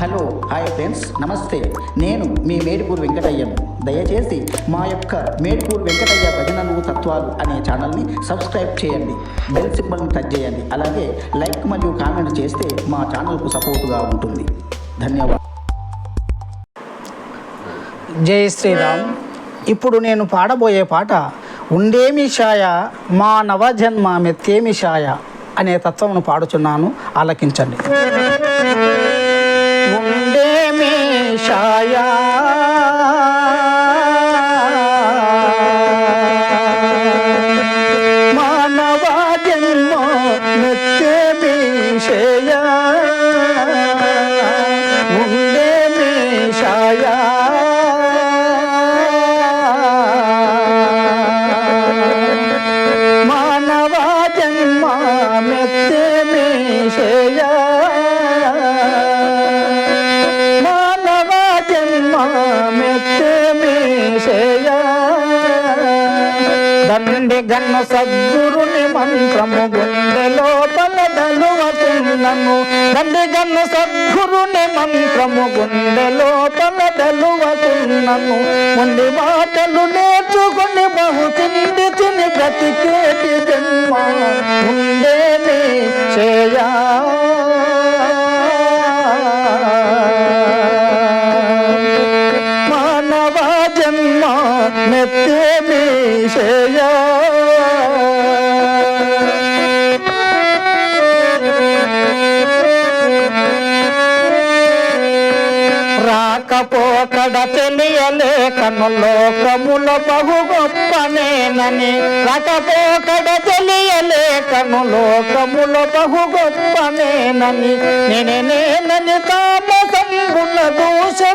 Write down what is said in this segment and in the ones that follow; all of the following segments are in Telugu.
హలో హాయ్ ఫ్రెండ్స్ నమస్తే. నేను మీ మేడిపూర్ వెంకటయ్యను. దయచేసి మా యొక్క మేడిపూర్ వెంకటయ్య భజనలు తత్వాలు అనే ఛానల్ని సబ్స్క్రైబ్ చేయండి. బెల్ సింబల్ని టచ్ చేయండి. అలాగే లైక్ మరియు కామెంట్ చేస్తే మా ఛానల్కు సపోర్టుగా ఉంటుంది. ధన్యవాదాలు. జై శ్రీరామ్. ఇప్పుడు నేను పాడబోయే పాట ఉండేమి షాయ మా నవజన్మ మెత్తేమి షాయ అనే తత్వమును పాడుచున్నాను. ఆలకించండి. దండి గన్న సద్గురుని మంత్రము గుండెలో తలదలువతున్నను తండ్రి గన్న సద్గురుని మంత్రము గుండెలో తలదలువతున్నను దలువకున్నను ముండి మాటలు నేర్చుకుని బహు తిండి తిని బ్రతికేటి జన్మ ఉండేమి చేయా మానవ జన్మ నెత్తేమి చేయ రాకపోకడ తెలియలేకను లోకముల బహు గొప్పనేనని. రాకపోకడ తెలియలేకను లోకముల బహు గొప్పనేనని. నేనే నేనని తామసంబుల దూషణంబులు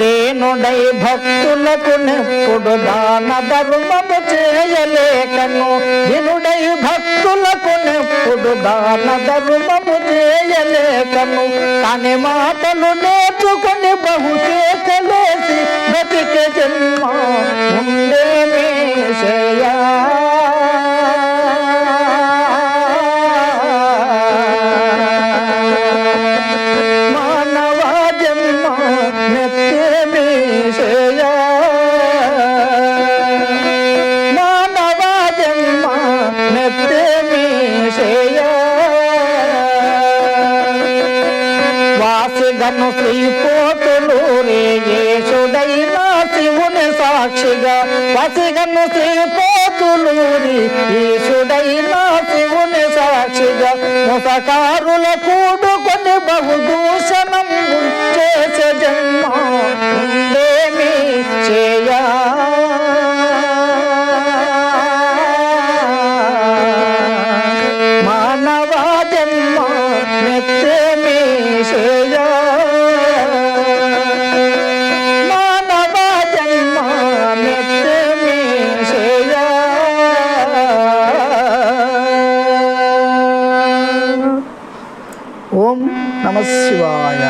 దేనుడై భక్తులకు నెప్పుడు దాన ధర్మము చేయలేకను. దినుడై భక్తులకు నెప్పుడు దాన ధర్మము చేయలేకను. కాని మాటలు నేర్చుకుని బహుచేతలేసి బతికే జన్మ ఉండేమి సాక్షిగను శ్రీపోతులు రే శివుని సాక్షిగా. పసిగను శ్రీపోతులు రే శివుని సాక్షిగా. ముసకారుల కూడుకొని బహుదూ நம சிவாய